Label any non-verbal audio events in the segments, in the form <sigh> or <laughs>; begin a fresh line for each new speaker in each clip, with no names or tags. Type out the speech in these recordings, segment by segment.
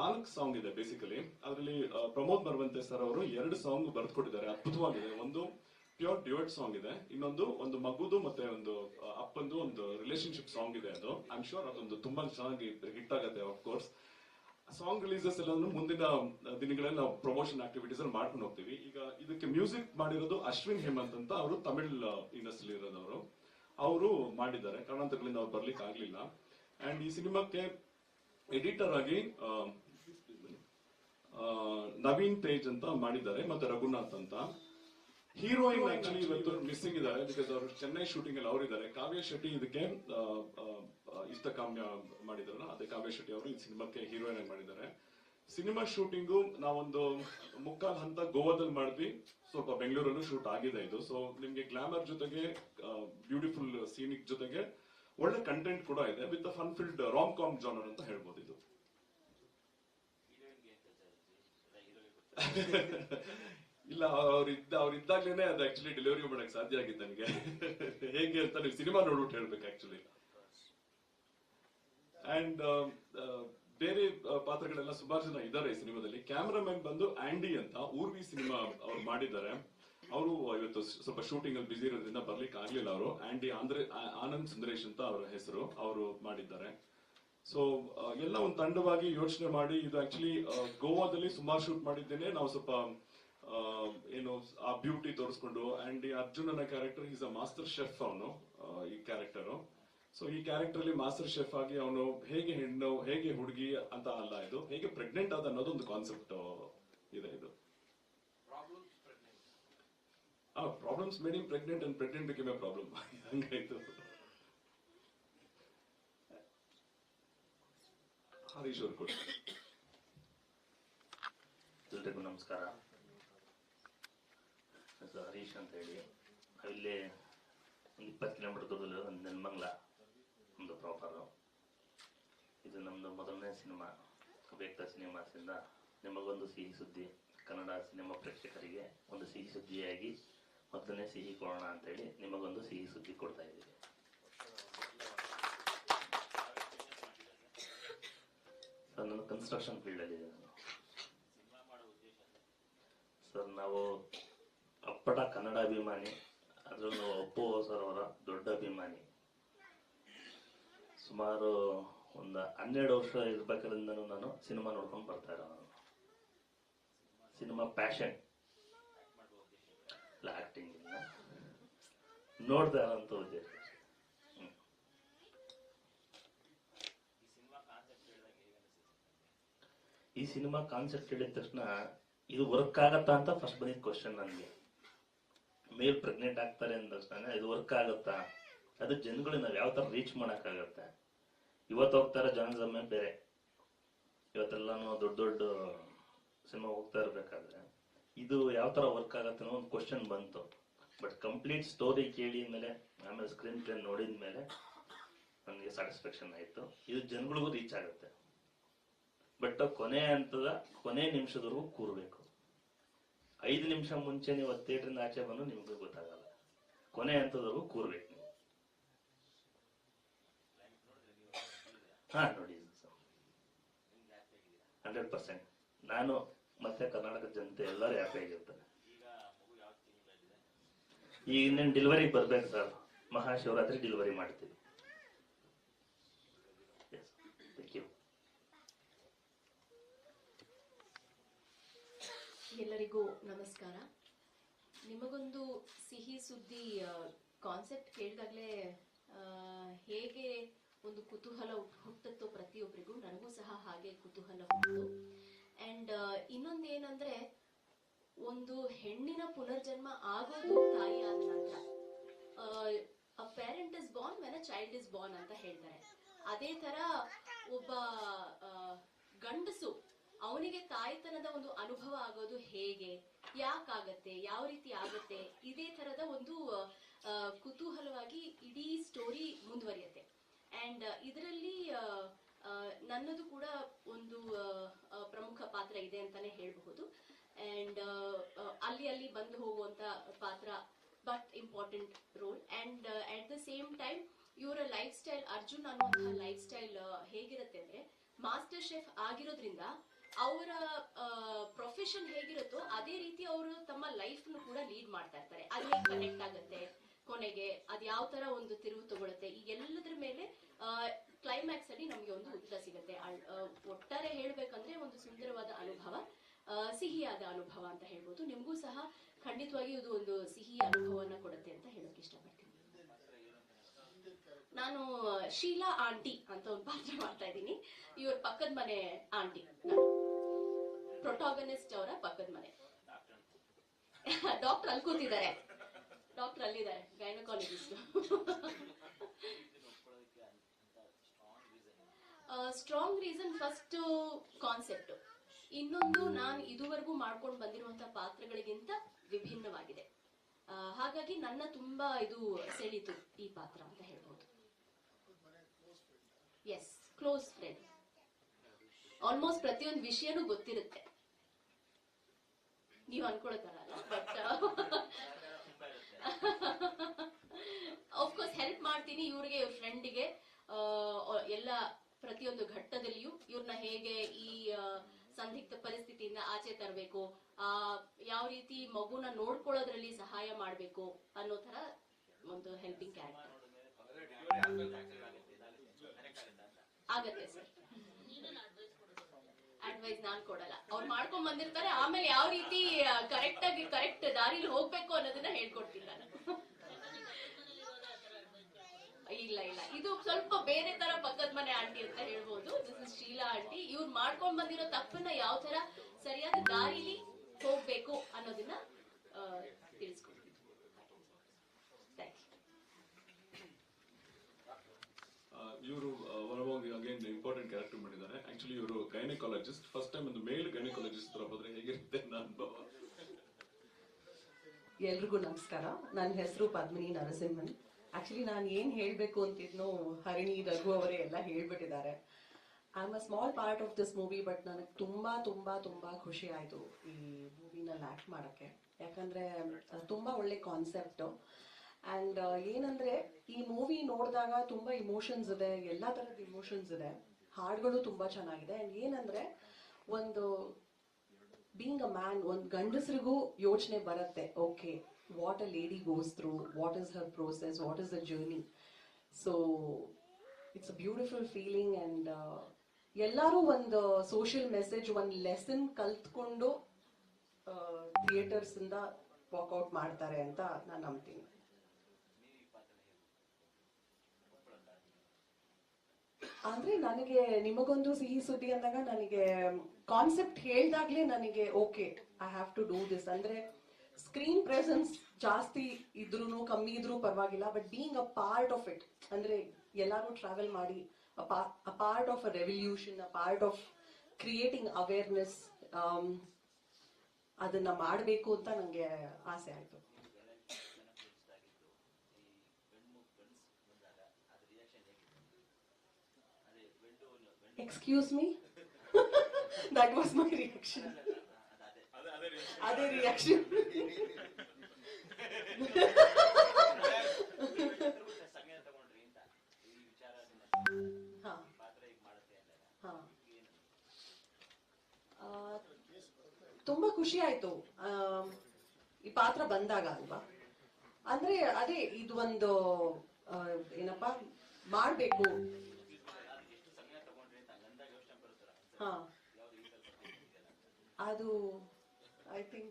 ನಾಲ್ಕು ಸಾಂಗ್ ಇದೆ ಬೇಸಿಕಲಿ ಅದರಲ್ಲಿ ಪ್ರಮೋದ್ ಮರವಂತೆ ಸರ್ ಅವರು ಎರಡು ಸಾಂಗ್ ಬರೆದ್ಕೊಟ್ಟಿದ್ದಾರೆ. ಅದ್ಭುತವಾಗಿದೆ. ಒಂದು ಪ್ಯೂರ್ ಡ್ಯೂಯಟ್ ಸಾಂಗ್ ಇದೆ. ಇನ್ನೊಂದು ಒಂದು ಮಗುದು ಮತ್ತೆ ಒಂದು ಅಪ್ಪಂದು ಒಂದು ರಿಲೇಶನ್ಶಿಪ್ ಸಾಂಗ್ ಇದೆ ಅದು. ಐ ಆಮ್ ಶೋರ್ ಅದೊಂದು ತುಂಬಾ ಚೆನ್ನಾಗಿ ಹಿಟ್ ಆಗುತ್ತೆ ಆಫ್ ಕೋರ್ಸ್ ಸಾಂಗ್ ರಿಲೀಸಸ್ ಎಲ್ಲ ಮುಂದಿನ ದಿನಗಳಲ್ಲಿ ನಾವು ಪ್ರಮೋಷನ್ ಆಕ್ಟಿವಿಟೀಸ್ ಅಲ್ಲಿ ಮಾಡ್ಕೊಂಡು ಹೋಗ್ತೀವಿ. ಈಗ ಇದಕ್ಕೆ ಮ್ಯೂಸಿಕ್ ಮಾಡಿರೋದು ಅಶ್ವಿನ್ ಹೇಮಂತ್ ಅಂತ ಅವರು ತಮಿಳ್ ಇಂಡಸ್ಟ್ರಿ ಇರೋದವರು. ಅವರು ಮಾಡಿದ್ದಾರೆ. ಕಾರಣಾಂತರಗಳಿಂದ ಅವ್ರು ಬರ್ಲಿಕ್ಕೆ ಆಗ್ಲಿಲ್ಲ ಅಂಡ್ ಈ ಸಿನಿಮಾಕ್ಕೆ ಎಡಿಟರ್ ಆಗಿ ನವೀನ್ ತೇಜ್ ಅಂತ ಮಾಡಿದ್ದಾರೆ, ಮತ್ತೆ ರಘುನಾಥ್ ಅಂತ. ಹೀರೋಯಿನ್ ಆಕ್ಚುಲಿ ಇವತ್ತು ಮಿಸ್ಸಿಂಗ್ ಇದ್ದಾರೆ ಬಿಕಾಸ್ ಅವರು ಚೆನ್ನೈ ಶೂಟಿಂಗ್ ಅಲ್ಲಿ ಅವರಿದ್ದಾರೆ. ಕಾವ್ಯ ಶೆಟ್ಟಿ ಇದಕ್ಕೆ ಇಷ್ಟಕಾಮ್ಯ ಮಾಡಿದ್ರಲ್ಲ ಅದೇ ಕಾವ್ಯ ಶೆಟ್ಟಿ ಅವರು ಈ ಸಿನಿಮಾಕ್ಕೆ ಹೀರೋಯಿನ್ ಆಗಿ ಮಾಡಿದ್ದಾರೆ. ಸಿನಿಮಾ ಶೂಟಿಂಗು ನಾವೊಂದು ಮುಕ್ಕಾಲ್ ಹಂತ ಗೋವಾದಲ್ಲಿ ಮಾಡಿದ್ವಿ. ಸ್ವಲ್ಪ ಬೆಂಗಳೂರಲ್ಲೂ ಶೂಟ್ ಆಗಿದೆ ಇದು. ಸೊ ನಿಮ್ಗೆ ಗ್ಲಾಮರ್ ಜೊತೆಗೆ ಬ್ಯೂಟಿಫುಲ್ ಸೀನಿಕ್ ಜೊತೆಗೆ ಒಳ್ಳೆ ಕಂಟೆಂಟ್ ಕೂಡ ಇದೆ with fun filled rom com genre ಅಂತ ಹೇಳ್ಬೋದು ಇದು. <laughs> ಇಲ್ಲ, ಅವ್ರಿದ್ದ ಅವ್ರಿದ್ದಾಗ್ಲೇನೆ ಅದು ಆಕ್ಚುಲಿ ಡೆಲಿವರಿ ಮಾಡಕ್ ಸಾಧ್ಯ ಆಗಿತ್ತು ನನಗೆ. <laughs> ಹೇಗೆ ಅಂತ ನೀವು ಸಿನಿಮಾ ನೋಡ್ಬಿಟ್ಟು ಹೇಳ್ಬೇಕು ಆಕ್ಚುಲಿ ಅಂಡ್ ಬೇರೆ ಪಾತ್ರಗಳೆಲ್ಲ ಸುಮಾರು ಜನ ಇದ್ದಾರೆ ಈ ಸಿನಿಮಾದಲ್ಲಿ. ಕ್ಯಾಮ್ರಾಮನ್ ಬಂದು ಆಂಡಿ ಅಂತ ಊರ್ವಿ ಸಿನಿಮಾ ಅವ್ರು ಮಾಡಿದ್ದಾರೆ. ಅವರು ಇವತ್ತು ಸ್ವಲ್ಪ ಶೂಟಿಂಗ್ ಅಲ್ಲಿ ಬಿಸಿ ಇರೋದ್ರಿಂದ ಬರ್ಲಿಕ್ಕೆ ಆಗ್ಲಿಲ್ಲ ಅವರು ಆಂಡಿ ಆಂಧ್ರ ಆನಂದ್ ಸುಂದರೇಶ್ ಅಂತ ಅವರ ಹೆಸರು. ಅವರು ಮಾಡಿದ್ದಾರೆ. ಸೊ ಎಲ್ಲ ಒಂದು ತಂಡವಾಗಿ ಯೋಚನೆ ಮಾಡಿ ಇದು ಆಕ್ಚುಲಿ ಗೋವಾದಲ್ಲಿ ಸುಮಾರು ಶೂಟ್ ಮಾಡಿದ್ದೇನೆ. ನಾವು ಸ್ವಲ್ಪ ಆ, ಏನು ಆ ಬ್ಯೂಟಿ ತೋರಿಸ್ಕೊಂಡು ಅಂಡ್ ಈ ಅರ್ಜುನನ character is a master chef ಅವನು ಈ ಕ್ಯಾರೆಕ್ಟರು ಸೊ ಈ ಕ್ಯಾರೆಕ್ಟರ್ ಅಲ್ಲಿ ಮಾಸ್ಟರ್ ಶೆಫ್ ಆಗಿ ಅವನು ಹೇಗೆ ಹೆಣ್ಣು ಹೇಗೆ ಹುಡುಗಿ ಅಂತ ಅಲ್ಲ ಇದು ಹೇಗೆ ಪ್ರೆಗ್ನೆಂಟ್ ಆದ ಅನ್ನೋದೊಂದು ಕಾನ್ಸೆಪ್ಟ್ ಇದೆ ಇದು. Problems making pregnant and pregnant became a problem ಹಂಗಾಯ್ತು. Harish ಅವ್ರು ಕೊಡಿ.
ಎಲ್ರಿಗೂ ನಮಸ್ಕಾರ. ಹೆಸರು ಹರೀಶ್ ಅಂತ ಹೇಳಿ ನಾವಿಲ್ಲಿ ಒಂದು ಇಪ್ಪತ್ತು ಕಿಲೋಮೀಟರ್ ದೂರದಲ್ಲಿ ಒಂದು ನೆನ್ಮಂಗ್ಲ ಒಂದು ಪ್ರಾಪರ್ ಇದು ನಮ್ಮದು ಮೊದಲನೇ ಸಿನಿಮಾ ಬೇಕ್ತ ಸಿನಿಮಾಸಿಂದ ನಿಮಗೊಂದು ಸಿಹಿ ಸುದ್ದಿ, ಕನ್ನಡ ಸಿನಿಮಾ ಪ್ರೇಕ್ಷಕರಿಗೆ ಒಂದು ಸಿಹಿ ಸುದ್ದಿಯಾಗಿ ಮೊದಲನೇ ಸಿಹಿ ಕೊಡೋಣ ಅಂತೇಳಿ ನಿಮಗೊಂದು ಸಿಹಿ ಸುದ್ದಿ ಕೊಡ್ತಾ ಇದ್ದೀವಿ. ಕನ್ಸ್ಟ್ರಕ್ಷನ್ ಫೀಲ್ಡಲ್ಲಿ ಅಲ್ಲಿ ಸರ್ ನಾವು ಅಪ್ಪಟ ಕನ್ನಡ ಅಭಿಮಾನಿ, ಅದರಲ್ಲೂ ಅಪ್ಪು ಸರ್ ಅವರ ದೊಡ್ಡ ಅಭಿಮಾನಿ. ಸುಮಾರು ಒಂದು ಹನ್ನೆರಡು ವರ್ಷ ಇರ್ಬೇಕಾದ್ರಿಂದನೂ ನಾನು ಸಿನಿಮಾ ನೋಡ್ಕೊಂಡು ಬರ್ತಾ ಇರೋ ನಾನು ಸಿನಿಮಾ ಪ್ಯಾಷನ್. ಆಕ್ಟಿಂಗ್ ನೋಡ್ತಾ ಇರೋಂಥ ಉದ್ದೇಶ ಈ ಸಿನಿಮಾ ಕಾನ್ಸೆಪ್ಟ್ ಹೇಳಿದ ತಕ್ಷಣ ಇದು ವರ್ಕ್ ಆಗತ್ತಾ ಅಂತ ಫಸ್ಟ್ ಬಂದಿದ್ದ ಕ್ವಶನ್ ನನಗೆ. ಮೇಲ್ ಪ್ರೆಗ್ನೆಂಟ್ ಆಗ್ತಾರೆ ಅಂದ ತಕ್ಷಣ ಇದು ವರ್ಕ್ ಆಗತ್ತಾ? ಅದು ಜನಗಳಿಗೆ ನಾವು ಯಾವ ತರ ರೀಚ್ ಮಾಡೋಕ್ಕಾಗತ್ತೆ? ಇವತ್ತು ಹೋಗ್ತಾರ ಜನಸಮಯ ಬೇರೆ. ಇವತ್ತೆಲ್ಲಾನು ದೊಡ್ಡ ದೊಡ್ಡ ಸಿನಿಮಾ ಹೋಗ್ತಾ ಇರ್ಬೇಕಾದ್ರೆ ಇದು ಯಾವ ತರ ವರ್ಕ್ ಆಗತ್ತೆ ಅನ್ನೋ ಒಂದು ಕ್ವಶನ್ ಬಂತು. ಬಟ್ ಕಂಪ್ಲೀಟ್ ಸ್ಟೋರಿ ಕೇಳಿದ ಮೇಲೆ, ಆಮೇಲೆ ಸ್ಕ್ರೀನ್ ಪ್ಲೇ ನೋಡಿದ ಮೇಲೆ ನನಗೆ ಸ್ಯಾಟಿಸ್ಫ್ಯಾಕ್ಷನ್ ಆಯ್ತು. ಇದು ಜನಗಳಿಗೂ ರೀಚ್ ಆಗುತ್ತೆ. ಬಟ್ ಕೊನೆ ಹಂತದ ಕೊನೆ ನಿಮಿಷದವರೆಗೂ ಕೂರಬೇಕು. ಐದು ನಿಮಿಷ ಮುಂಚೆ ನೀವು ಥಿಯೇಟ್ರಿಂದ ಆಚೆ ಬಂದು ನಿಮಗೆ ಗೊತ್ತಾಗಲ್ಲ. ಕೊನೆ ಹಂತದವರೆಗೂ ಕೂರ್ಬೇಕು ನೀವು. ಹಾ, ನೋಡಿ ಹಂಡ್ರೆಡ್ ಪರ್ಸೆಂಟ್. ನಾನು ಮತ್ತೆ ಕರ್ನಾಟಕ ಜನತೆ ಎಲ್ಲರೂ ಹ್ಯಾಪಿ ಆಗಿರ್ತಾರೆ. ಈಗ ಇನ್ನೇನು ಡೆಲಿವರಿ ಬರ್ಬೇಕು ಸರ್? ಮಹಾಶಿವರಾತ್ರಿ ಡೆಲಿವರಿ ಮಾಡ್ತೀವಿ ಥ್ಯಾಂಕ್ ಯು
ಎಲ್ಲರಿಗೂ ನಮಸ್ಕಾರ. ನಿಮಗೊಂದು ಸಿಹಿ ಸುದ್ದಿ ಕಾನ್ಸೆಪ್ಟ್ ಕೇಳಿದಾಗಲೇ ಹೇಗೆ ಒಂದು ಕುತೂಹಲ ಹುಟ್- ಹುಟ್ಟುತ್ತೋ ಪ್ರತಿಯೊಬ್ಬರಿಗೂ ನನಗೂ ಸಹ ಹಾಗೆ ಕುತೂಹಲ ಹುಟ್ಟಿತು ಅಂಡ್ ಇನ್ನೊಂದೇನಂದ್ರೆ, ಒಂದು ಹೆಣ್ಣಿನ ಪುನರ್ಜನ್ಮ ಆಗೋದು ತಾಯಿ ಆದ ನಂತರ a parent is born when a child is born ಅಂತ ಹೇಳ್ತಾರೆ. ಅದೇ ತರ ಒಬ್ಬ ಗಂಡಸು ಅವನಿಗೆ ತಾಯ್ತನದ ಒಂದು ಅನುಭವ ಆಗೋದು ಹೇಗೆ? ಯಾಕಾಗತ್ತೆ? ಯಾವ ರೀತಿ ಆಗತ್ತೆ? ಇದೇ ತರದ ಒಂದು ಕುತೂಹಲವಾಗಿ ಇಡೀ ಸ್ಟೋರಿ ಮುಂದುವರಿಯುತ್ತೆ. ಅಂಡ್ ಇದರಲ್ಲಿ ನನ್ನದು ಕೂಡ ಒಂದು ಪ್ರಮುಖ ಪಾತ್ರ ಇದೆ ಅಂತಾನೆ ಹೇಳಬಹುದು. ಅಂಡ್ ಅಲ್ಲಿ ಅಲ್ಲಿ ಬಂದು ಹೋಗುವಂತ ಪಾತ್ರ but important role and at the same time ಇವರ ಲೈಫ್ ಸ್ಟೈಲ್ ಅರ್ಜುನ್ ಅನ್ನುವಂತಹ ಲೈಫ್ ಸ್ಟೈಲ್ ಹೇಗಿರುತ್ತೆ ಅಂದ್ರೆ ಮಾಸ್ಟರ್ ಶೆಫ್ ಆಗಿರೋದ್ರಿಂದ ಅವರ ಪ್ರೊಫೆಷನ್ ಹೇಗಿರುತ್ತೋ ಅದೇ ರೀತಿ ಅವರು ತಮ್ಮ ಲೈಫ್ ಕೂಡ ಲೀಡ್ ಮಾಡ್ತಾ ಇರ್ತಾರೆ. ಅದು ಹೇಗೆ ಕನೆಕ್ಟ್ ಆಗುತ್ತೆ ಕೊನೆಗೆ, ಅದ್ ಯಾವ ತರ ಒಂದು ತಿರುವು ತಗೊಳುತ್ತೆ, ಈ ಎಲ್ಲದ್ರ ಮೇಲೆ ಕ್ಲೈಮ್ಯಾಕ್ಸ್ ಅಲ್ಲಿ ನಮ್ಗೆ ಒಂದು ಉತ್ತರ ಸಿಗುತ್ತೆ. ಒಟ್ಟಾರೆ ಹೇಳ್ಬೇಕಂದ್ರೆ ಒಂದು ಸುಂದರವಾದ ಅನುಭವ ಸಿಹಿಯಾದ ಅನುಭವ ಅಂತ ಹೇಳ್ಬೋದು. ನಿಮಗೂ ಸಹ ಖಂಡಿತವಾಗಿ ಇದು ಒಂದು ಸಿಹಿ ಅನುಭವನ ಕೊಡುತ್ತೆ ಅಂತ ಹೇಳಕ್ ಇಷ್ಟಪಡ್ತೀನಿ. ನಾನು ಶೀಲಾ ಆಂಟಿ ಅಂತ ಒಂದು ಪಾತ್ರ ಮಾಡ್ತಾ ಇದ್ದೀನಿ. ಇವ್ರ ಪಕ್ಕದ ಮನೆ ಆಂಟಿ. ನಾನು ಪ್ರೊಟಾಗನಿಸ್ಟ್ ಅವರ ಪಕ್ಕದ ಮನೆ. ಡಾಕ್ಟರ್ ಅಲ್ಲಿ ಕೂತಿದ್ದಾರೆ. Doctor ಅಲ್ಲಿದ್ದಾರೆ gynaecologist strong reason first concept ಇನ್ನೊಂದು ನಾನು ಇದುವರೆಗೂ ಮಾಡ್ಕೊಂಡು ಬಂದಿರುವಂತಹ ಪಾತ್ರಗಳಿಗಿಂತ ವಿಭಿನ್ನವಾಗಿದೆ. ಹಾಗಾಗಿ ನನ್ನ ತುಂಬಾ ಇದು ಸೆಳೀತು ಈ ಪಾತ್ರ ಅಂತ ಹೇಳ್ಬೋದು. ಎಸ್ ಕ್ಲೋಸ್ ಫ್ರೆಂಡ್ ಆಲ್ಮೋಸ್ಟ್ ಪ್ರತಿಯೊಂದು ವಿಷಯನೂ ಗೊತ್ತಿರುತ್ತೆ ನೀವು ಅನ್ಕೊಳಕಾಗಲ್ಲ ಬಟ್ ಅಫ್ಕೋರ್ಸ್ ಹೆಲ್ಪ್ ಮಾಡ್ತೀನಿ ಇವ್ರಿಗೆ ಇವ್ರ ಫ್ರೆಂಡಿಗೆ ಎಲ್ಲ ಪ್ರತಿಯೊಂದು ಘಟ್ಟದಲ್ಲಿಯೂ ಇವ್ರನ್ನ ಹೇಗೆ ಈ ಸಂದಿಗ್ಧ ಪರಿಸ್ಥಿತಿಯಿಂದ ಆಚೆ ತರಬೇಕು ಆ ಯಾವ ರೀತಿ ಮಗುನ ನೋಡ್ಕೊಳ್ಳೋದ್ರಲ್ಲಿ ಸಹಾಯ ಮಾಡಬೇಕು ಅನ್ನೋ ತರ ಒಂದು ಹೆಲ್ಪಿಂಗ್ ಕ್ಯಾರೆಕ್ಟರ್ ಆಗತ್ತೆ ಸರ್. ಅಡ್ವೈಸ್ ನಾನು ಕೊಡಲ್ಲ. ಅವ್ರು ಮಾಡ್ಕೊಂಡ್ ಬಂದಿರ್ತಾರೆ ಆಮೇಲೆ ಯಾವ ರೀತಿ ಕರೆಕ್ಟ್ ಆಗಿ ಕರೆಕ್ಟ್ ದಾರಿಲಿ ಹೋಗ್ಬೇಕು ಅನ್ನೋದನ್ನ ಹೇಳ್ಕೊಡ್ತೀನಿ ನಾನು. ಇಲ್ಲ ಇಲ್ಲ. ಇದು ಸ್ವಲ್ಪ ಬೇರೆ ತರ ಪಕ್ಕದ ಮನೆ ಆಂಟಿ ಅಂತ ಹೇಳ್ಬೋದು. This Sheela aunty. ಇವ್ರು ಮಾಡ್ಕೊಂಡ್ ಬಂದಿರೋ ತಪ್ಪನ್ನ ಯಾವ ತರ ಸರಿಯಾದ ದಾರಿಲಿ ಹೋಗ್ಬೇಕು ಅನ್ನೋದನ್ನ ಆ, ತಿಳಿಸ್ಕೊಡ್ತೀನಿ ಥ್ಯಾಂಕ್ ಯು
ಇವರು ಒಳಗೋಗಿ ಅಗೇನ್ ಇಂಪಾರ್ಟೆಂಟ್ ಕ್ಯಾರೆಕ್ಟರ್ ಮಾಡಿದ್ದಾರೆ. ಆಕ್ಚುಲಿ ಇವರು ಗೈನಕಾಲಜಿಸ್ಟ್ ಫಸ್ಟ್ ಟೈಮ್ ಒಂದು ಮೇಲ್ ಗೈನಕಾಲಜಿಸ್ಟ್ ತರ ಹೇಗಿರುತ್ತೆ ಅನುಭವ.
ಎಲ್ರಿಗೂ ನಮಸ್ಕಾರ. ನನ್ನ ಹೆಸರು ಪದ್ಮಿನಿ ನರಸಿಂಹನ್. ಆಕ್ಚುಲಿ ನಾನು ಏನ್ ಹೇಳ್ಬೇಕು ಅಂತಿದ್ನೋ ಹರಿಣಿ, ರಘು ಅವರೇ ಎಲ್ಲ ಹೇಳ್ಬಿಟ್ಟಿದ್ದಾರೆ. I am a small part of this movie but ನನಗೆ ತುಂಬಾ ತುಂಬಾ ತುಂಬಾ ಖುಷಿ ಆಯಿತು ಈ ಮೂವಿನಲ್ಲಿ ಆಕ್ಟ್ ಮಾಡಕ್ಕೆ. ಯಾಕಂದ್ರೆ ತುಂಬಾ ಒಳ್ಳೆ ಕಾನ್ಸೆಪ್ಟ್ ಅಂಡ್ ಏನಂದ್ರೆ, ಈ ಮೂವಿ ನೋಡಿದಾಗ ತುಂಬ ಇಮೋಷನ್ಸ್ ಇದೆ, ಎಲ್ಲ ಥರದ ಇಮೋಷನ್ಸ್ ಇದೆ. ಹಾಡುಗಳು ತುಂಬ ಚೆನ್ನಾಗಿದೆ. ಆ್ಯಂಡ್ ಏನಂದ್ರೆ, ಒಂದು ಬೀಂಗ್ ಅ ಮ್ಯಾನ್ ಒಂದು ಗಂಡಸರಿಗೂ ಯೋಚನೆ ಬರುತ್ತೆ. Okay what a lady goes through what is her process what is the journey so it's a beautiful feeling and ಎಲ್ಲರೂ ಒಂದು ಸೋಷಿಯಲ್ ಮೆಸೇಜ್ ಒಂದು ಲೆಸನ್ ಕಲ್ತ್ಕೊಂಡು ಥಿಯೇಟರ್ಸಿಂದ ಇಂದ ವಾಕ್ಔಟ್ ಮಾಡ್ತಾರೆ ಅಂತ ನಾನು ನಂಬ್ತೀನಿ. ಅಂದ್ರೆ ನನಗೆ ನಿಮಗೊಂದು ಸಿಹಿ ಸುದ್ದಿ ಅಂದಾಗ ನನಗೆ ಕಾನ್ಸೆಪ್ಟ್ ಹೇಳ್ದಾಗ್ಲೇ ನನಗೆ okay I have to do this ಅಂದ್ರೆ ಸ್ಕ್ರೀನ್ ಪ್ರೆಸೆನ್ಸ್ ಜಾಸ್ತಿ ಇದ್ರೂ ಕಮ್ಮಿ ಇದ್ರೂ ಪರವಾಗಿಲ್ಲ but being a part of it ಅಂದ್ರೆ ಎಲ್ಲರೂ ಟ್ರಾವೆಲ್ ಮಾಡಿ a part of a revolution a part of creating awareness ಅದನ್ನ ಮಾಡಬೇಕು ಅಂತ ನಂಗೆ ಆಸೆ ಆಯ್ತು. Excuse me that was my reaction ಅದೇ ರಿಯಾಕ್ಷನ್ ತುಂಬಾ ಖುಷಿ ಆಯ್ತು. ಈ ಪಾತ್ರ ಬಂದಾಗ ಅಲ್ವಾ? ಅಂದ್ರೆ ಅದೇ ಇದು ಒಂದು ಏನಪ್ಪ? ಮಾಡ್ಬೇಕು. ಹಾ. ಅದು ಐ ಥಿಂಕ್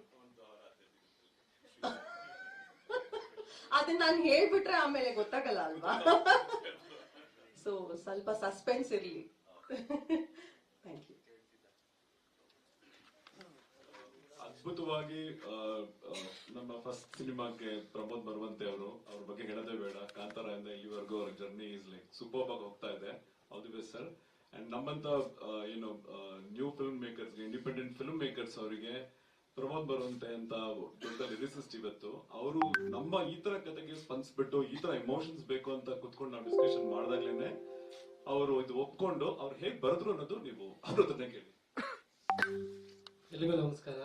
ಅದನ್ನ ನಾನು ಹೇಳ್ಬಿಟ್ರೆ ಆಮೇಲೆ ಗೊತ್ತಾಗಲ್ಲ ಅಲ್ವಾ? <laughs> ಸೊ ಸ್ವಲ್ಪ ಸಸ್ಪೆನ್ಸ್ ಇರಲಿ. ಥ್ಯಾಂಕ್ ಯು
ಅದ್ಭುತವಾಗಿ ನಮ್ಮ ಫಸ್ಟ್ ಸಿನಿಮಾಗೆ ಪ್ರಮೋದ್ ಬರುವಂತೆ ಅವರು, ಅವ್ರ ಬಗ್ಗೆ ಹೇಳೋದೇ ಬೇಡ. ಕಾಂತಾರ ಇಂದ ಇಲ್ಲಿವರೆಗೂ ಅವ್ರ ಜರ್ನಿ ಇಸ್ ಲೈಕ್ ಸೂಪರ್ ಆಗಿ ಹೋಗ್ತಾ ಇದೆ. All the best sir and ನಮ್ಮಂತ ಏನು new film makers independent film makers ಅವರಿಗೆ ಪ್ರಮೋದ್ ಬರುವಂತೆ ಅಂತ ದೊಡ್ಡ ಲಿರಿಸಿಸ್ಟ್ ಇವತ್ತು, ಅವರು ನಮ್ಮ ಈ ತರ ಕತೆಗೆ ಸ್ಪಂದಿಸ್ಬಿಟ್ಟು ಈ ತರ ಎಮೋಷನ್ಸ್ ಬೇಕು ಅಂತ ಕುತ್ಕೊಂಡು ನಾವು ಡಿಸ್ಕಷನ್ ಮಾಡಿದಾಗ್ಲೇನೆ ಅವರು ಇದು ಒಪ್ಕೊಂಡು ಅವ್ರು ಹೇಗ್ ಬರೆದ್ರು ಅನ್ನೋದು ನೀವು ಅವ್ರ ಹತ್ರನೇ ಕೇಳಿ.
ಎಲ್ಲಿಗೂ ನಮಸ್ಕಾರ.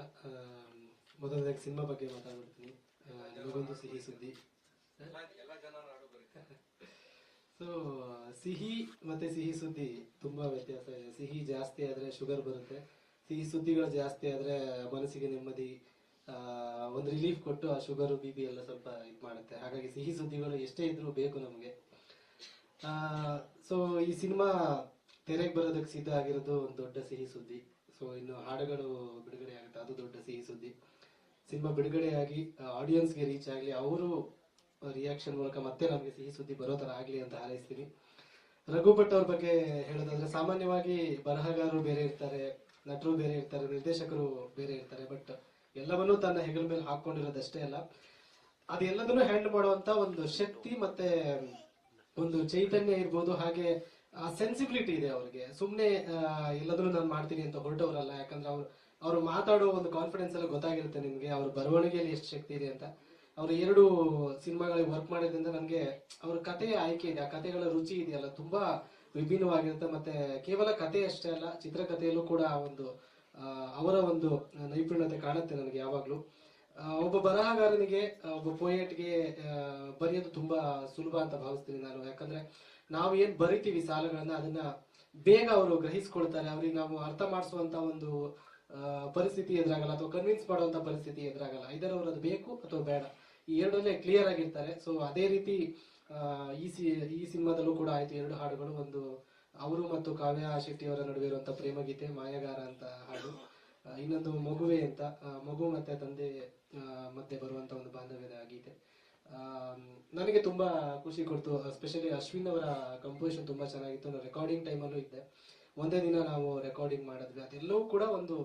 ಮೊದಲನೇ ಸಿನಿಮಾ ಬಗ್ಗೆ ಮಾತಾಡ್ಬಿಡ್ತೀನಿ. ನಿಮಗೊಂದು ಸಿಹಿ ಸುದ್ದಿ. ಸೊ ಸಿಹಿ ಮತ್ತೆ ಸಿಹಿ ಸುದ್ದಿ ತುಂಬಾ ವ್ಯತ್ಯಾಸ ಇದೆ. ಸಿಹಿ ಜಾಸ್ತಿ ಆದ್ರೆ ಶುಗರ್ ಬರುತ್ತೆ. ಸಿಹಿ ಸುದ್ದಿಗಳು ಜಾಸ್ತಿ ಆದ್ರೆ ಮನಸ್ಸಿಗೆ ನೆಮ್ಮದಿ ಒಂದು ರಿಲೀಫ್ ಕೊಟ್ಟು ಆ ಶುಗರ್ ಬಿ ಪಿ ಎಲ್ಲ ಸ್ವಲ್ಪ ಇದು ಮಾಡುತ್ತೆ. ಹಾಗಾಗಿ ಸಿಹಿ ಸುದ್ದಿಗಳು ಎಷ್ಟೇ ಇದ್ರೂ ಬೇಕು ನಮಗೆ. ಸೊ ಈ ಸಿನಿಮಾ ತೆರೆಗೆ ಬರೋದಕ್ಕೆ ಸಿದ್ಧ ಆಗಿರೋದು ಒಂದು ದೊಡ್ಡ ಸಿಹಿ ಸುದ್ದಿ. ಸೊ ಇನ್ನು ಹಾಡುಗಳು ಬಿಡುಗಡೆ ಆಗುತ್ತೆ. ಅದು ದೊಡ್ಡ ಸಿಹಿ ಸುದ್ದಿ. ಸಿನಿಮಾ ಬಿಡುಗಡೆಯಾಗಿ ಆಡಿಯನ್ಸ್ಗೆ ರೀಚ್ ಆಗಲಿ, ಅವರು ರಿಯಾಕ್ಷನ್ ಮೂಲಕ ಮತ್ತೆ ನಮಗೆ ಸಿಹಿ ಸುದ್ದಿ ಬರೋ ಥರ ಆಗಲಿ ಅಂತ ಹಾರೈಸ್ತೀನಿ. ರಘು ಭಟ್ ಅವ್ರ ಬಗ್ಗೆ ಹೇಳೋದಾದ್ರೆ ಸಾಮಾನ್ಯವಾಗಿ ಬರಹಗಾರರು ಬೇರೆ ಇರ್ತಾರೆ, ನಟರು ಬೇರೆ ಇರ್ತಾರೆ, ನಿರ್ದೇಶಕರು ಬೇರೆ ಇರ್ತಾರೆ ಬಟ್ ಎಲ್ಲವನ್ನೂ ತನ್ನ ಹೆಗಲ ಮೇಲೆ ಹಾಕೊಂಡಿರೋದಷ್ಟೇ ಅಲ್ಲ. ಅದೆಲ್ಲದನ್ನು ಹ್ಯಾಂಡಲ್ ಮಾಡುವಂತ ಒಂದು ಶಕ್ತಿ ಮತ್ತೆ ಒಂದು ಚೈತನ್ಯ ಇರ್ಬೋದು, ಹಾಗೆ ಆ ಸೆನ್ಸಿಬಿಲಿಟಿ ಇದೆ ಅವ್ರಿಗೆ. ಸುಮ್ಮನೆ ಎಲ್ಲದನ್ನು ನಾನು ಮಾಡ್ತೀನಿ ಅಂತ ಹೊರಟವರಲ್ಲ, ಯಾಕಂದ್ರೆ ಅವ್ರು ಅವ್ರು ಮಾತಾಡೋ ಒಂದು ಕಾನ್ಫಿಡೆನ್ಸ್ ಎಲ್ಲ ಗೊತ್ತಾಗಿರುತ್ತೆ ನಿಮ್ಗೆ, ಅವ್ರ ಬರವಣಿಗೆಯಲ್ಲಿ ಎಷ್ಟು ಶಕ್ತಿ ಇದೆ ಅಂತ. ಅವ್ರು ಎರಡು ಸಿನಿಮಾಗಳಿಗೆ ವರ್ಕ್ ಮಾಡಿದ್ರಿಂದ ನನಗೆ ಅವ್ರ ಕಥೆಯ ಆಯ್ಕೆ ಇದೆ, ಆ ಕಥೆಗಳ ರುಚಿ ಇದೆಯಲ್ಲ, ತುಂಬಾ ವಿಭಿನ್ನವಾಗಿರುತ್ತೆ. ಮತ್ತೆ ಕೇವಲ ಕಥೆ ಅಷ್ಟೇ ಅಲ್ಲ, ಚಿತ್ರಕಥೆಯಲ್ಲೂ ಕೂಡ ಒಂದು ಅವರ ಒಂದು ನೈಪುಣ್ಯತೆ ಕಾಣುತ್ತೆ ನನಗೆ ಯಾವಾಗ್ಲೂ. ಒಬ್ಬ ಬರಹಗಾರನಿಗೆ ಒಬ್ಬ ಪೋಯೆಟ್ಗೆ ಬರೆಯೋದು ತುಂಬಾ ಸುಲಭ ಅಂತ ಭಾವಿಸ್ತೀನಿ ನಾನು. ಯಾಕಂದ್ರೆ ನಾವು ಏನ್ ಬರಿತೀವಿ ಸಾಲಗಳನ್ನ, ಅದನ್ನ ಬೇಗ ಅವರು ಗ್ರಹಿಸ್ಕೊಳ್ತಾರೆ. ಅವ್ರಿಗೆ ನಾವು ಅರ್ಥ ಮಾಡಿಸುವಂತ ಒಂದು ಪರಿಸ್ಥಿತಿ ಎದುರಾಗಲ್ಲ, ಅಥವಾ ಕನ್ವಿನ್ಸ್ ಮಾಡುವಂತ ಪರಿಸ್ಥಿತಿ ಎದುರಾಗಲ್ಲ. ಇದರ ಅವರದು ಬೇಕು ಅಥವಾ ಬೇಡ. ಈ ಎರಡಲ್ಲೇ ಕ್ಲಿಯರ್ ಆಗಿರ್ತಾರೆ. ಸೊ ಅದೇ ರೀತಿ ಈ ಸಿ, ಈ ಸಿನಿಮಾದಲ್ಲೂ ಕೂಡ ಆಯ್ತು. ಎರಡು ಹಾಡುಗಳು, ಒಂದು ಅವರು ಮತ್ತು ಕಾವ್ಯ ಶೆಟ್ಟಿ ಅವರ ನಡುವೆ ಇರುವಂತ ಪ್ರೇಮಗೀತೆ, ಮಾಯಾಗಾರ ಅಂತ ಹಾಡು. ಇನ್ನೊಂದು ಮಗುವೆ ಅಂತ ಮಗು ಮತ್ತೆ ತಂದೆ ಮತ್ತೆ ಬರುವಂತ ಒಂದು ಬಾಂಧವ್ಯದ ಗೀತೆ. ನನಗೆ ತುಂಬಾ ಖುಷಿ ಕೊಡ್ತು. ಸ್ಪೆಷಲಿ ಅಶ್ವಿನ್ ಅವರ ಕಂಪೋಸಿಷನ್ ತುಂಬಾ ಚೆನ್ನಾಗಿತ್ತು. ನಾನು ರೆಕಾರ್ಡಿಂಗ್ ಟೈಮಲ್ಲೂ ಇದ್ದೆ. ಒಂದೇ ದಿನ ನಾವು ರೆಕಾರ್ಡಿಂಗ್ ಮಾಡಿದ್ವಿ. ಅದೆಲ್ಲವೂ ಕೂಡ ಒಂದು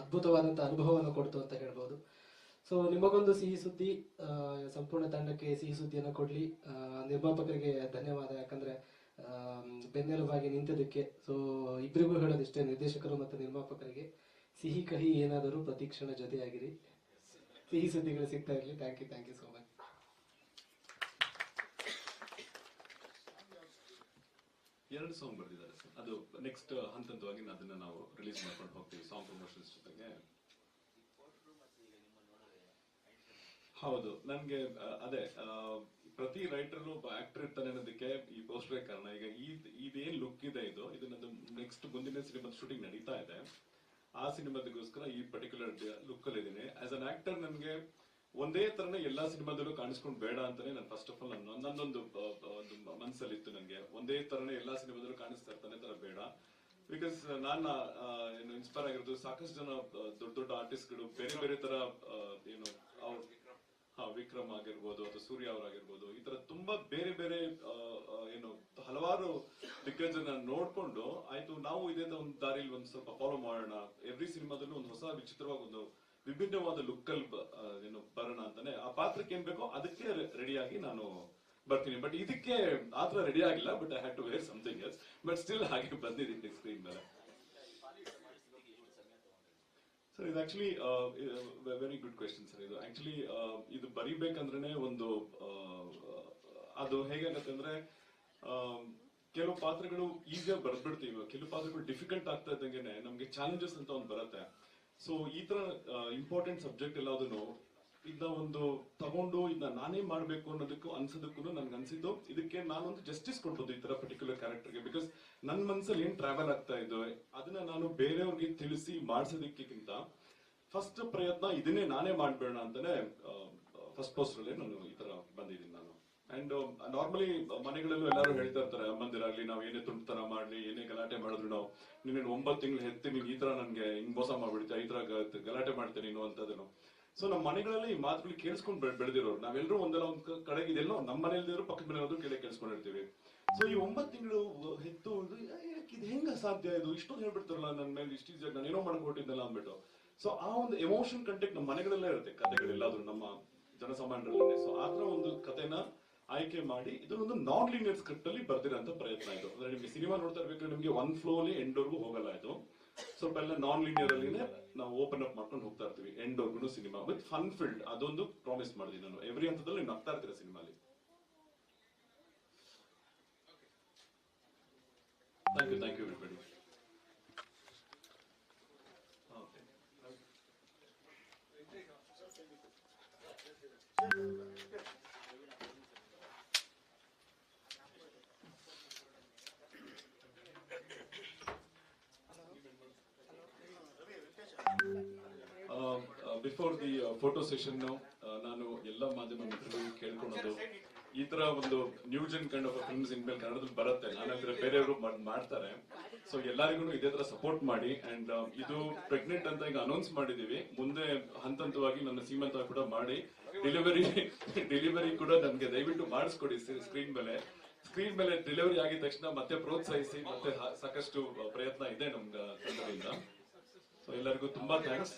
ಅದ್ಭುತವಾದಂಥ ಅನುಭವವನ್ನು ಕೊಡ್ತು ಅಂತ ಹೇಳ್ಬೋದು. ಸೊ ನಿಮಗೊಂದು ಸಿಹಿ ಸುದ್ದಿ ಸಂಪೂರ್ಣ ತಂಡಕ್ಕೆ ಸಿಹಿ ಸುದ್ದಿಯನ್ನು ಕೊಡ್ಲಿ. ನಿರ್ಮಾಪಕರಿಗೆ ಧನ್ಯವಾದ. ಯಾಕಂದ್ರೆ ಬೆನ್ನೆಲುಬಾಗಿ ನಿಂತದಕ್ಕೆ. ಸೊ ಇಬ್ಬರಿಗೂ ಹೇಳೋದಿಷ್ಟೇ, ನಿರ್ದೇಶಕರು ಮತ್ತು ನಿರ್ಮಾಪಕರಿಗೆ. ಸಿಹಿ ಕಹಿ ಏನಾದರೂ ಪ್ರತೀಕ್ಷಣ ಜೊತೆಯಾಗಿರಿ. ಸಿಹಿ ಸುದ್ದಿಗಳು ಸಿಗ್ತಾ ಇರಲಿ. Thank you thank you so much
ಎರಡು ಸಾಂಗ್ ಸರ್. ಅದು ನೆಕ್ಸ್ಟ್ ಹಂತ ಹಂತವಾಗಿ ಅದನ್ನ ನಾವು ರಿಲೀಸ್ ಮಾಡ್ಕೊಂಡು ಹೋಗ್ತೀವಿ. ಸಾಂಗ್ ಪ್ರಮೋಷನ್ಸ್ ಜೊತೆಗೆ. ಹೌದು, ನನ್ಗೆ ಅದೇ ಪ್ರತಿ ರೈಟರ್ನು ಆಕ್ಟರ್ ಇರ್ತಾನೆ ಅನ್ನೋದಕ್ಕೆ ಈ ಪೋಸ್ಟರ್ ಕಾರಣ. ಈಗ ಇದೇನ್ ಲುಕ್ ಇದೆ ಇದು ಇದನ್ನದು ನೆಕ್ಸ್ಟ್ ಮುಂದಿನ ಸಿನಿಮಾದ ಶೂಟಿಂಗ್ ನಡೀತಾ ಇದೆ. ಆ ಸಿನಿಮಾದಗೋಸ್ಕರ ಈ ಪರ್ಟಿಕ್ಯುಲರ್ ಲುಕ್ ಅಲ್ಲಿ ಇದೀನಿ ಆಸ್ ಅನ್ ಆಕ್ಟರ್ ನನ್ಗೆ ಒಂದೇ ತರನೇ ಎಲ್ಲಾ ಸಿನಿಮಾದಲ್ಲೂ ಕಾಣಿಸ್ಕೊಂಡು ಬೇಡ ಅಂತಾನೆ ನಾನು ಫಸ್ಟ್ ಆಫ್ ಆಲ್ ನನ್ನ ನನ್ನೊಂದು ಒಂದು ಮನಸ್ಸಲ್ಲಿ ಇತ್ತು ನನಗೆ. ಒಂದೇ ತರನೇ ಎಲ್ಲಾ ಸಿನಿಮಾದಲ್ಲೂ ಕಾಣಿಸ್ತಾ ಇರ್ತಾನೆ ತರ ಬೇಡ. ಬಿಕಾಸ್ ನಾನು ಏನು ಇನ್ಸ್ಪೈರ್ ಆಗಿರೋದು ಸಾಕಷ್ಟು ಜನ ದೊಡ್ಡ ದೊಡ್ಡ ಆರ್ಟಿಸ್ಟ್ಗಳು ಬೇರೆ ಬೇರೆ ತರ ಏನು, ಅವ್ರ ವಿಕ್ರಮ್ ಆಗಿರ್ಬೋದು ಅಥವಾ ಸೂರ್ಯ ಅವರಾಗಿರ್ಬೋದು, ಈ ತರ ತುಂಬಾ ಬೇರೆ ಬೇರೆ ಏನು, ಹಲವಾರು ದಿಗ್ಗಜನ ನೋಡ್ಕೊಂಡು, ಆಯ್ತು, ನಾವು ಇದೇ ತರ ಒಂದು ದಾರಿಲಿ ಒಂದು ಸ್ವಲ್ಪ ಫಾಲೋ ಮಾಡೋಣ. ಎವ್ರಿ ಸಿನಿಮಾದಲ್ಲೂ ಒಂದು ಹೊಸ ವಿಚಿತ್ರವಾಗಿ ಒಂದು ವಿಭಿನ್ನವಾದ ಲುಕ್ ಅಲ್ಲಿ ಏನು, ಬರೋಣ ಅಂತಾನೆ. ಆ ಪಾತ್ರಕ್ಕೆ ಏನ್ ಬೇಕೋ ಅದಕ್ಕೆ ರೆಡಿಯಾಗಿ ನಾನು ಬರ್ತೀನಿ. ಬಟ್ ಇದಕ್ಕೆ ಆತರ ರೆಡಿ ಆಗಿಲ್ಲ but I had to wear something else but still ಹಾಗೆ ಬಂದಿದ್ದೀನಿ ಸ್ಕ್ರೀನ್ ಮೇಲೆ. ಸರ್ ಇದು actually very good question sir ಇದು ಆಕ್ಚುಲಿ ಇದು ಬರಿಬೇಕಂದ್ರೆ ಒಂದು ಅದು ಹೇಗಾಗತ್ತೆ ಅಂದ್ರೆ ಆ, ಕೆಲವು ಪಾತ್ರಗಳು ಈಸಿಯಾಗಿ ಬರ್ದ್ಬಿಡ್ತೀವಿ ಕೆಲವು ಪಾತ್ರಗಳು ಡಿಫಿಕಲ್ಟ್ ಆಗ್ತಾ ಇದ್ದಂಗೆ ನಮ್ಗೆ ಚಾಲೆಂಜಸ್ ಅಂತ ಒಂದು ಬರುತ್ತೆ. ಸೊ ಈ ತರ ಇಂಪಾರ್ಟೆಂಟ್ ಸಬ್ಜೆಕ್ಟ್ ಎಲ್ಲದನ್ನು ಇದನ್ನ ಒಂದು ತಗೊಂಡು ಇದನ್ನ ನಾನೇ ಮಾಡ್ಬೇಕು ಅನ್ನೋದಕ್ಕೂ ಅನ್ಸೋದಕ್ಕೂ ನನ್ಗೆ ಅನ್ಸಿದ್ದು. ಇದಕ್ಕೆ ನಾನೊಂದು ಜಸ್ಟಿಸ್ ಕೊಡ್ಬೋದು ಈ ತರ ಪರ್ಟಿಕ್ಯುಲರ್ ಕ್ಯಾರೆಕ್ಟರ್ಗೆ ಬಿಕಾಸ್ ನನ್ ಮನ್ಸಲ್ಲಿ ಏನ್ ಟ್ರಾವೆಲ್ ಆಗ್ತಾ ಇದ್ದು ಅದನ್ನ ನಾನು ಬೇರೆಯವ್ರಿಗೆ ತಿಳಿಸಿ ಮಾಡ್ಸೋದಕ್ಕಿಂತ ಫಸ್ಟ್ ಪ್ರಯತ್ನ ಇದನ್ನೇ ನಾನೇ ಮಾಡ್ಬೇಡ ಅಂತಾನೆ ಫಸ್ಟ್ ಪೋಸ್ಟ್ ಅಲ್ಲಿ ನಾನು ಈ ತರ ಬಂದಿದ್ದೀನಿ ನಾನು. ಅಂಡ್ ನಾರ್ಮಲಿ ಮನೆಗಳಲ್ಲೂ ಎಲ್ಲರೂ ಹೇಳ್ತಾ ಇರ್ತಾರೆ ಅಮ್ಮಂದಿರಾಗ್ಲಿ ನಾವ್ ಏನೇ ತರ ಮಾಡ್ಲಿ, ಏನೇ ಗಲಾಟೆ ಮಾಡಿದ್ರು ನಾವು, ನೀನೇನು ಒಂಬತ್ತು ತಿಂಗಳು ಹೆತ್ತಿ ನೀನ್ ಈ ತರ ನನ್ಗೆ ಹಿಂಗ್ ಮೋಸ ಮಾಡ್ಬಿಡ್ತೀಯ, ಈ ತರ ಗಲಾಟೆ ಮಾಡ್ತೀನಿ ನೀನು ಸೊ ನಮ್ಮ ಮನೆಗಳಲ್ಲಿ ಈ ಮಾತುಗಳು ಕೇಳಿಸ್ಕೊಂಡು ಬೆಳ್- ಬೆಳೆದಿರೋರು. ನಾವೆಲ್ಲರೂ ಒಂದಲ್ಲ ಒಂದ್ ಕಡೆಗೆ ಇದೆಲ್ಲೋ ನಮ್ಮ ಮನೆಯಲ್ಲಿರೋ ಪಕ್ಕದ ಮನೆಯವರು ಕೇಳಿ ಕೇಳಿಸ್ಕೊಂಡಿರ್ತೀವಿ ಸೊ ಈ ಒಂಬತ್ತು ತಿಂಗಳು ಹೆತ್ತು ಇದು ಇದು ಹೆಂಗ ಸಾಧ್ಯ ಇದು? ಇಷ್ಟೊಂದು ಹೇಳ್ಬಿಡ್ತಾರಲ್ಲ ನನ್ನ ಮೇಲೆ, ಇಷ್ಟು ಈಸಿಯಾಗಿ ನಾನು ಏನೋ ಮಾಡಕ್ ಹೊರಟಿದ್ದಲ್ಲ ಅಂದ್ಬಿಟ್ಟು. ಸೊ ಆ ಒಂದು ಎಮೋಷನ್ ಕಂಟೆಕ್ಟ್ ನಮ್ಮ ಮನೆಗಳಲ್ಲೇ ಇರುತ್ತೆ. ಕಥೆಗಳೆಲ್ಲಾದ್ರೂ ನಮ್ಮ ಜನಸಾಮಾನ್ಯರಲ್ಲೇ. ಸೊ ಆ ತರ ಒಂದು ಕಥೆನ ಆಯ್ಕೆ ಮಾಡಿ ಇದನ್ನೊಂದು ನಾನ್ ಲೀನಿಯರ್ ಸ್ಕ್ರಿಪ್ಟ್ ಅಲ್ಲಿ ಬರ್ದಿರೋ ಪ್ರಯತ್ನ ಇದು. ಅಂದ್ರೆ ನಿಮ್ಗೆ ಸಿನಿಮಾ ನೋಡ್ತಾ ಇರ್ಬೇಕಾದ್ರೆ ನಿಮ್ಗೆ ಒನ್ ಫ್ಲೋ ಅಲ್ಲಿ ಎಂಡ್ ವರ್ಗೂ ಹೋಗಲ್ಲ ಇದು. ಸ್ವಲ್ಪ ಎಲ್ಲ ನಾನ್ ಲೀನಿಯರ್ ಅಲ್ಲಿನೇ ನಾವು ಓಪನ್ ಅಪ್ ಮಾಡ್ಕೊಂಡು ಹೋಗ್ತಾ and cinema with fun filled ಅದೊಂದು ಪ್ರಾಮಿಸ್ ಮಾಡಿದೀನಿ ನಾನು. ಎವ್ರಿ ಹಂತದಲ್ಲಿ ನಗ್ತಾ ಇರ್ತೀರ ಸಿನಿಮಾಲಿ. Thank you thank you everybody before the photo session ನಾನು ಎಲ್ಲ ಮಾಧ್ಯಮ ಮಿತ್ರರು ಕೇಳ್ಕೊಳೋದು, ಈ ತರ ಒಂದು new gen kind of films ಇನ್ಮೇಲೆ ಕನ್ನಡದಲ್ಲಿ ಬರುತ್ತೆ. ನಾನಂದ್ರೆ ಬೇರೆಯವರು ಮಾಡ್ತಾರೆ. ಸೊ ಎಲ್ಲರಿಗೂ ಇದೇ ತರ ಸಪೋರ್ಟ್ ಮಾಡಿ ಅಂಡ್ ಇದು ಪ್ರೆಗ್ನೆಂಟ್ ಅಂತ ಈಗ ಅನೌನ್ಸ್ ಮಾಡಿದೀವಿ ಮುಂದೆ ಹಂತ ಹಂತವಾಗಿ ನನ್ನ ಸೀಮಂತ ಕೂಡ ಮಾಡಿ. ಡೆಲಿವರಿ ಡೆಲಿವರಿ <laughs> ಕೂಡ ನಮ್ಗೆ ದಯವಿಟ್ಟು ಮಾಡಿಸ್ಕೊಡಿ ಸ್ಕ್ರೀನ್ ಮೇಲೆ. ಸ್ಕ್ರೀನ್ ಮೇಲೆ ಡೆಲಿವರಿ ಆಗಿದ ತಕ್ಷಣ ಮತ್ತೆ ಪ್ರೋತ್ಸಾಹಿಸಿ, ಮತ್ತೆ ಸಾಕಷ್ಟು ಪ್ರಯತ್ನ ಇದೆ ನಮ್ಗೆ ತಂಡದಿಂದ. ಸೊ ಎಲ್ಲರಿಗೂ ತುಂಬಾ ಥ್ಯಾಂಕ್ಸ್